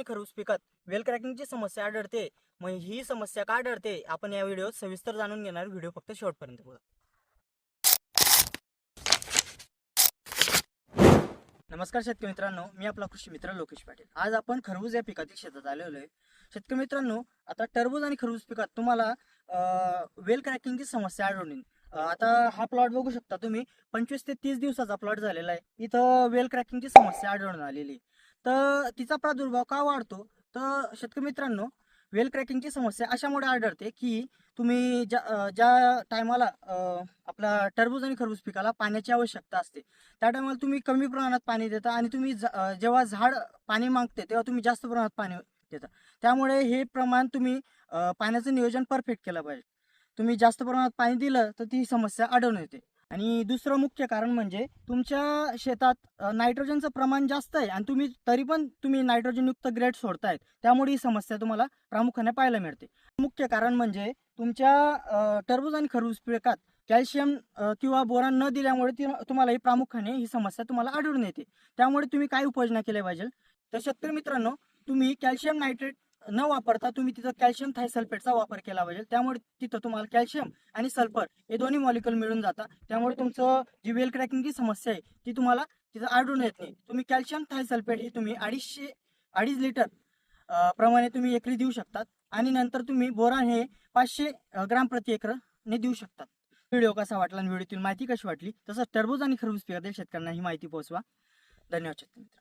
आणि खरबूज पिकात. वेल क्रॅकिंगची समस्या आढळते. मग ही समस्या का आढळते? आपण या व्हिडिओत सविस्तर जाणून घेणार. व्हिडिओ फक्त शेवटपर्यंत बघा. नमस्कार शेतकरी मित्रांनो. मी आपला कृषी मित्र लोकेश पाटील. आज आपण खरबूज या पिकातील शेतात आलेलो आहे. शेतकरी मित्रांनो आता टरबूज आणि खरबूज पिकात तुम्हाला वेल क्रॅकिंगची समस्या आढळून आता हा प्लॉट बघू शकता तुम्ही. पंचवीस ते तीस दिवसाचा प्लॉट झालेला आहे. इथं वेल क्रॅकिंगची समस्या आढळून आलेली आहे. तर तिचा प्रादुर्भाव का वाढतो? तर शेतकरी मित्रांनो वेल क्रॅकिंगची समस्या अशामुळे आढळते की तुम्ही ज्या ज्या टायमाला आपला टरबूज आणि खरबूज पिकाला पाण्याची आवश्यकता असते त्या टायमाला तुम्ही कमी प्रमाणात पाणी देता आणि तुम्ही ज- जेव्हा झाड पाणी मागते तेव्हा तुम्ही जास्त प्रमाणात पाणी देता. त्यामुळे हे प्रमाण तुम्ही पाण्याचं नियोजन परफेक्ट केलं पाहिजे. तुम्ही जास्त प्रमाणात पाणी दिलं तर ती समस्या आढळून येते. आणि दुसरं मुख्य कारण म्हणजे तुमच्या शेतात नायट्रोजनचं प्रमाण जास्त आहे आणि तुम्ही तरी पण तुम्ही नायट्रोजनयुक्त ग्रेड सोडतायत त्यामुळे ही समस्या तुम्हाला प्रामुख्याने पाहायला मिळते. मुख्य कारण म्हणजे तुमच्या टरबूज आणि खरबूज पिकात कॅल्शियम किंवा बोरान न दिल्यामुळे ती तुम्हाला ही प्रामुख्याने ही समस्या तुम्हाला आढळून येते. त्यामुळे तुम्ही काय उपाययोजना केल्या पाहिजे? तर शेतकरी मित्रांनो तुम्ही कॅल्शियम नायट्रेट न वापरता तुम्ही तिथं कॅल्शियम थायसल्फेटचा वापर केला पाहिजे. त्यामुळे तिथं तुम्हाला कॅल्शियम आणि सल्फर हे दोन्ही मॉलिक्युल मिळून जातात. त्यामुळे तुमचं जी वेल क्रॅकिंगची समस्या आहे ती तुम्हाला तिथं आढळून येत नाही. तुम्ही कॅल्शियम थायसल्फेट हे तुम्ही अडीचशे अडीच लिटर प्रमाणे तुम्ही एकरी देऊ शकतात. आणि नंतर तुम्ही बोरान हे पाचशे ग्राम प्रति एकरने देऊ शकतात. व्हिडिओ कसा वाटला आणि व्हिडिओतील माहिती कशी वाटली? तसंच टरबूज आणि खरबूज पिकातील शेतकऱ्यांना ही माहिती पोहोचवा. धन्यवाद शेतकरी मित्र